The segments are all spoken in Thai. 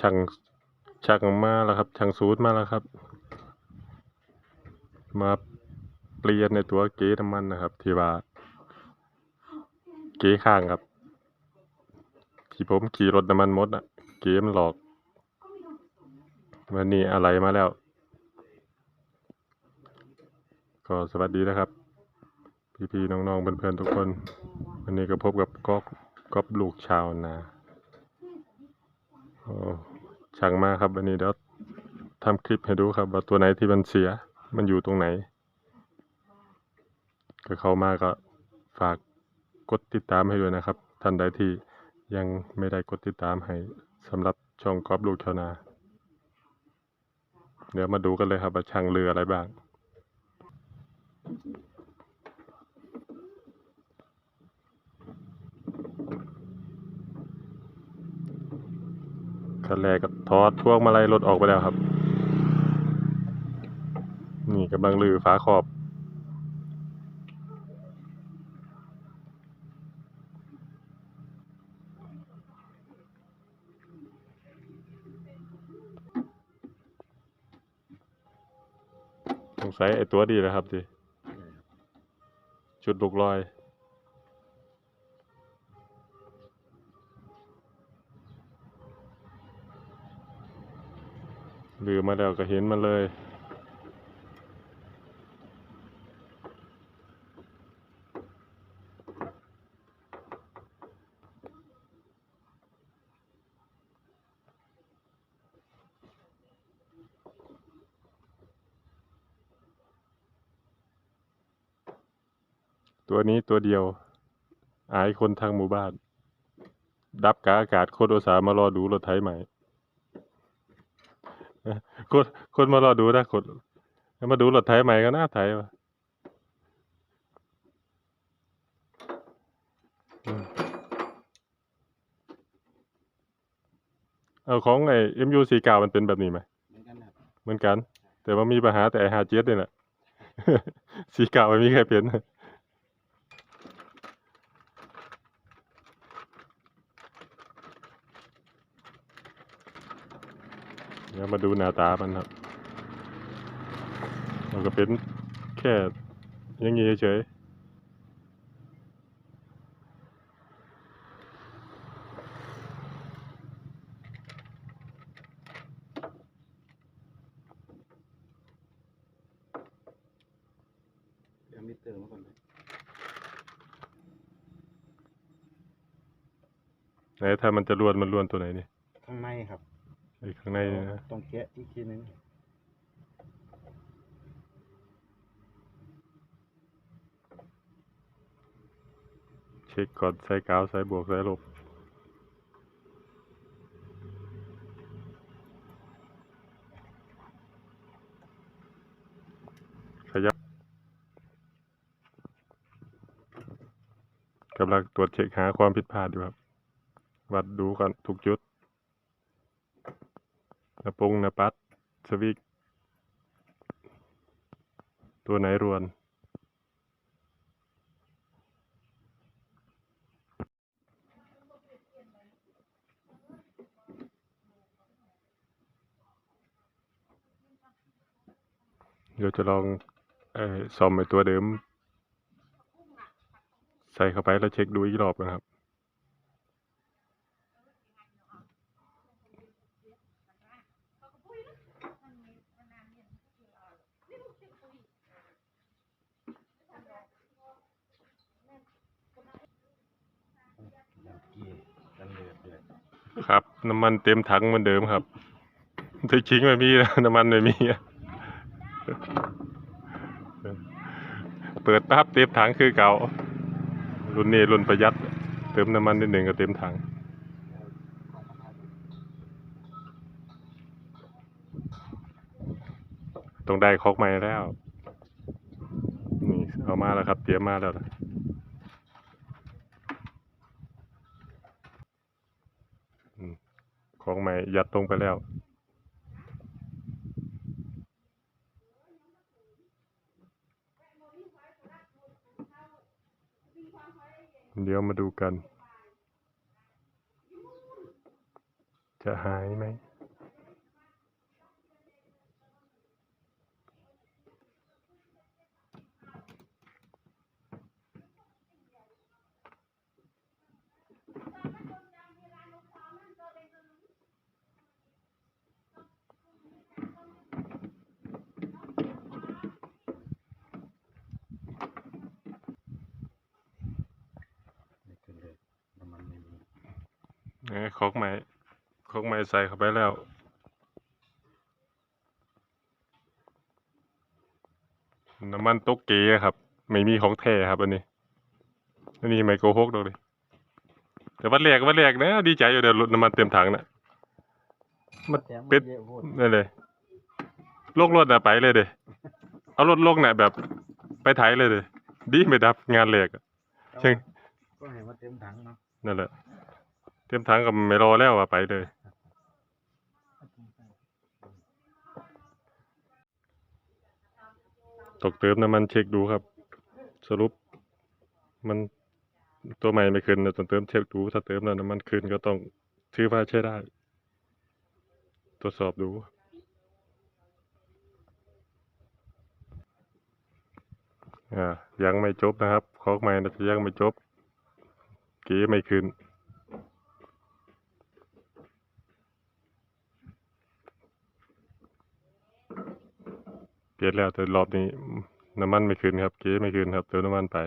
ช่างช่างมาแล้วครับช่างสูตรมาแล้วครับ มาเปลี่ยนในตัวเก๊น้ำมันนะครับ ที่ว่า เก๊ข้างครับที่ผมขี่รถน้ำมันมดอะเก๊มันหลอกวันนี้อะไรมาแล้ว ก็สวัสดีนะครับ พี่ๆน้องๆเพื่อนๆทุกคน วันนี้ก็พบกับก๊อกก๊อบลูกชาวนาโอ้ ช่างมากครับวันนี้เดี๋ยวทำคลิปให้ดูครับ ว่าตัวไหนที่มันเสีย มันอยู่ตรงไหน ก็เข้ามาก็ฝากกดติดตามให้ด้วยนะครับ ท่านใดที่ยังไม่ได้กดติดตามให้สำหรับช่องก๊อบลูกชาวนา เดี๋ยวมาดูกันเลยครับว่าช่างเรืออะไรบ้าง ขั้นแรกก็ถอดพวกมาลัยรถออกไปแล้วครับ นี่กำลังลือฝาขอบ สงสัยไอ้ตัวดีแล้วครับดิจุดลูกลอย ลือมาแล้วก็เห็นมันเลยตัวนี้ตัวเดียว อายคนทางหมู่บ้าน ดับกาอากาศโคตรอุตสาห์มารอดูรถไถใหม่ คนคนมารอดูนะคนมาดูรถไถใหม่ก็น่าไถวะอืมเอาของไอ้ MU สี่เก้ามันเป็นแบบนี้ไหมเหมือนกันครับเหมือนกัน แต่ว่ามีปัญหาแต่ไอ้หาเจ็ดนี่แหละสี่เก้าไม่มีใครเปลี่ยน เดี๋ยวมาดูหน้าตามันครับ มันก็เป็นแค่อยังงี้เฉยๆเดี๋ยวมิเตอร์มาก่อนเลยไหนถ้ามันจะล้วนมันล้วนตัวไหนนี่ข้างในครับ ไอ้ข้างในนี่นะต้องแกะอีกทีนึงเช็คก่อนใส่กาวใส่บวกใส่ลบขยับกำลังตรวจเช็คหาความผิดพลาดอยู่ครับ วัดดูก่อนทุกจุด หนาปงนาปัดสวิก ตัวไหนรวน เดี๋ยวจะลองอซ่อมไอตัวเดิม ใส่เข้าไปแล้วเช็คดูอีกรอบนะครับ อย่างกี้กันเลือดด้วย ครับ น้ำมันเต็มถังเหมือนเดิมครับแต่จริงไม่มีนะน้ำมันไม่มีเปิดปั๊บเต็มถังคือเก่ารุ่นนี้รุ่นประหยัด เติมน้ำมันนิดหนึ่งก็เต็มถังต้องได้คอกใหม่แล้ว นี่เอามาแล้วครับ เตรียมมาแล้วนะอืมของ ใหม่ยัดตรงไปแล้ว เดี๋ยวมาดูกัน จะหายไหม เอ้ยคอกไม้คอกไม้ใส่เข้าไปแล้ว น้ำมันตกเกอะครับ ไม่มีของแท้ครับอันนี้อันนี้ไม่โกหกดอกเลยแต่วันแรกวันแรกนะดีใจอยู่เดี๋ยวรถน้ำมันเต็มถังน่ะมันแต่มัเป็ดเยอะโพดนั่นเลยลงรถน่ะไปเลยเด้เอารถลงน่ะแบบไปไถเลยเด้ดีไม่ดับงานแรกอะแต่เชิงก็เห็นว่าเต็มถังเนาะนั่นแหละ เต็มถังก็ไม่รอแล้วอะไปเลยตกเติมน้ำมันเช็คดูครับ สรุป มันตัวใหม่ไม่ขึ้นนะต้องเติมเช็คดูถ้าเติมแล้วน้ำมันขึ้นก็ต้องถือว่าใช้ได้ ตรวจสอบดู อ่ายังไม่จบนะครับคอกใหม่น่าจะยังไม่จบ เกีไม่ขึ้น เปลี่ยนแล้วแต่รอบนี้น้ำมันไม่ขึ้นครับ เกีไม่ขึ้นครับเติมน้ำมันไป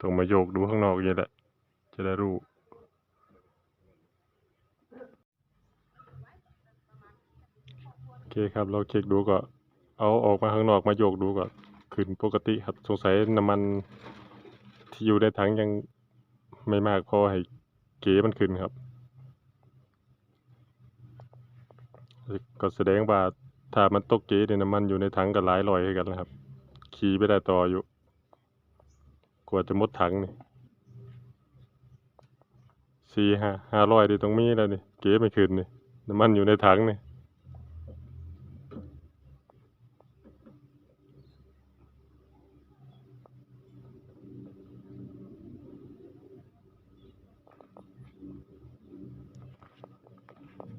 ต้องมาโยกดูข้างนอกอย่างนี้แหละ จะได้รู้โอเคครับ เราเช็คดูก็เอาออกมาข้างนอกมาโยกดูก็ขึ้นปกติครับ สงสัยน้ำมันที่อยู่ในถังยังไม่มากพอให้เก๋มันขึ้นครับ ก็แสดงว่าถ้ามันตกเก๋เนี่ยน้ำมันอยู่ในถังก็หลายร้อยคือกันนะครับ ขี่ไปได้ต่ออยู่ กว่าจะมดถังนี่สี่ห้าห้าร้อยดิตรงมีแล้วนี่เก๋ไม่ขึ้นนี่น้ำมันอยู่ในถังนี่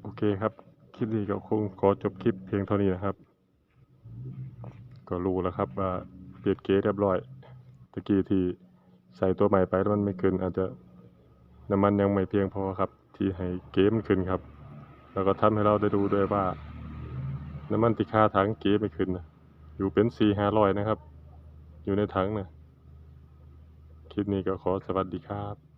โอเคครับคลิปนี้ก็คงขอจบคลิปเพียงเท่านี้นะครับ ก็รู้แล้วครับว่าเปลี่ยนเก๊เรียบร้อย ตะกี้ที่ใส่ตัวใหม่ไปแล้วมันไม่ขึ้น อาจจะน้ำมันยังไม่เพียงพอครับ ที่ให้เก๊มันขึ้นครับ แล้วก็ทำให้เราได้ดูด้วยว่า น้ำมันที่ค่าถังเก๊ไม่ขึ้นนะอยู่เป็นสี่ห้าร้อยนะครับ อยู่ในถังนะคลิปนี้ก็ขอสวัสดีครับ